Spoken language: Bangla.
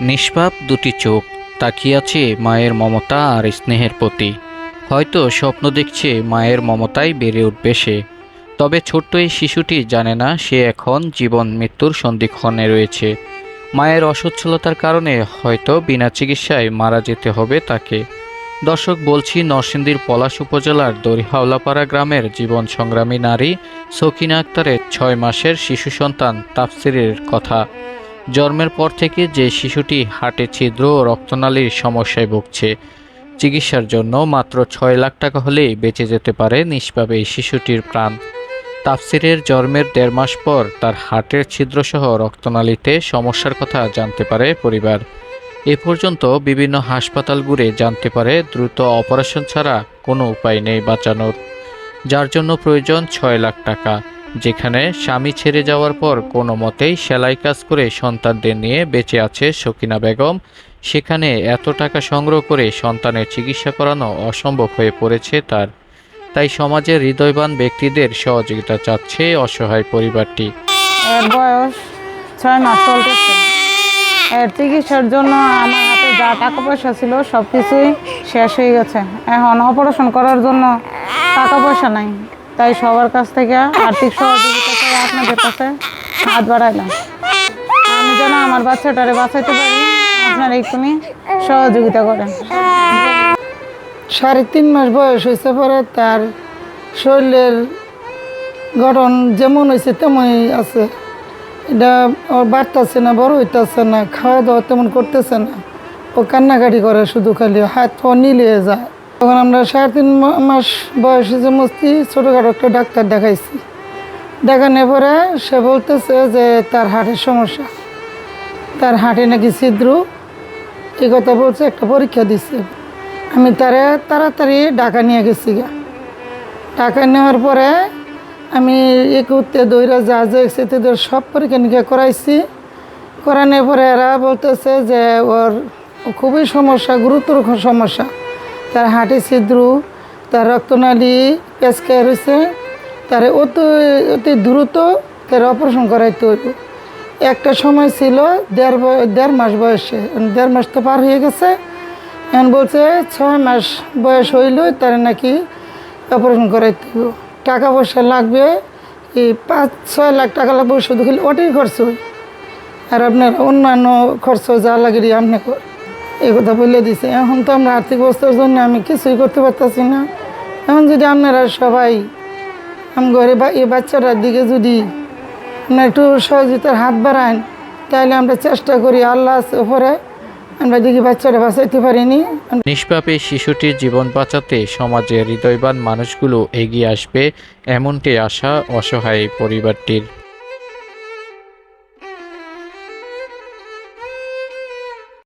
নিষ্পাপ দুটি চোখ তাকিয়ে আছে মায়ের মমতা আর স্নেহের প্রতি। হয়তো স্বপ্ন দেখছে মায়ের মমতায় বেড়ে উঠবে সে। তবে ছোট্ট এই শিশুটি জানে না সে এখন জীবন মৃত্যুর সন্ধিক্ষণে রয়েছে। মায়ের অসচ্ছলতার কারণে হয়তো বিনা চিকিৎসায় মারা যেতে হবে তাকে। দর্শক, বলছি নরসিংদীর পলাশ উপজেলার দরিহাওলাপাড়া গ্রামের জীবন সংগ্রামী নারী সকিনা আক্তারের ছয় মাসের শিশু সন্তান তাফসিরের কথা। জন্মের পর থেকে যে শিশুটি হাটে ছিদ্র ও রক্তনালীর সমস্যায় ভুগছে, চিকিৎসার জন্য মাত্র ছয় লাখ টাকা হলেই বেঁচে যেতে পারে নিষ্পাপ এই শিশুটির প্রাণ। তাফসিরের জন্মের দেড় মাস পর তার হার্টের ছিদ্রসহ রক্তনালীতে সমস্যার কথা জানতে পারে পরিবার। এ পর্যন্ত বিভিন্ন হাসপাতাল ঘুরে জানতে পারে দ্রুত অপারেশন ছাড়া কোনো উপায় নেই বাঁচানোর, যার জন্য প্রয়োজন ছয় লাখ টাকা। যেখানে স্বামী ছেড়ে যাওয়ার পর কোনো মতেই সেলাই কাজ করে সন্তানদের নিয়ে বেঁচে আছে সকিনা বেগম। সেখানে এত টাকা সংগ্রহ করে সন্তানের চিকিৎসা করানো অসম্ভব হয়ে পড়েছে তার। তাই সমাজের হৃদয়বান ব্যক্তিদের সহযোগিতা চাচ্ছে অসহায় পরিবারটি। বয়স ছয় মাস চিকিৎসার জন্য আমার হাতে যা টাকা পয়সা ছিল সব কিছুই শেষ হয়ে গেছে। এখন অপারেশন করার জন্য টাকা পয়সা নাই। তাই সবার কাছ থেকে আর্থিক সহযোগিতা করে আপনাদের কাছে হাত বাড়াইলাম। আমি যেন আমার বাচ্চাটারে বাঁচাইতে পারি আপনারা একটুনি সহযোগিতা করেন। সাড়ে তিন মাস বয়স হয়েছে পরে তার শরীরের গঠন যেমন হয়েছে তেমনই আছে। এটা ওর বাড়তেছে না, বড় হইতেছে না খাওয়া দাওয়া তেমন করতেছে না। ও কান্নাকাটি করে শুধু খালি হাত পা নিলিয়ে যায়। তখন আমরা সাড়ে তিন মাস বয়স যে মস্তি ছোটোখাটো একটা ডাক্তার দেখাইছি। দেখানোর পরে সে বলতেছে যে তার হার্টের সমস্যা। তার হার্টে নাকি ছিদ্র। এই কথা বলছে, একটা পরীক্ষা দিচ্ছে আমি তারে তাড়াতাড়ি ঢাকা নিয়ে গেছি গা। ঢাকা নেওয়ার পরে আমি একুতে দইরা যা যা এসেতে সব পরীক্ষা নিরীক্ষা করাইছি। করানোর পরে এরা বলতেছে যে ওর খুবই সমস্যা, গুরুতর সমস্যা। তার হাঁটি ছিদ্র, তার রক্তনালী পেঁচকায় রয়েছে তার অতি অতি দ্রুত তার অপারেশন করাইতে হইব। একটা সময় ছিল দেড় দেড় মাস বয়সে দেড় মাস তো পার হয়ে গেছে। এখন বলছে ছয় মাস বয়স হইলেই তার নাকি অপারেশন করাইতে হইব। টাকা পয়সা লাগবে, এই পাঁচ, ছয় লাখ টাকা লাগবে, শুধু খালি ওটাই খরচ আর আপনার অন্যান্য খরচ যা লাগে আপনি এই কথা বলে দিছে। এখন তো আমরা আর্থিক অবস্থার জন্য আমি কিছুই করতে পারতাছি না। এখন যদি আপনারা সবাই আমি ঘরে বা এই বাচ্চাটার দিকে যদি আপনারা একটু সহযোগিতার হাত বাড়ান, তাহলে আমরা চেষ্টা করি আল্লাহ ওপরে আমরা দেখি বাচ্চাটা বাঁচাইতে পারিনি। নিষ্পাপ শিশুটির জীবন বাঁচাতে সমাজের হৃদয়বান মানুষগুলো এগিয়ে আসবে, এমনটি আশা অসহায় পরিবারটির।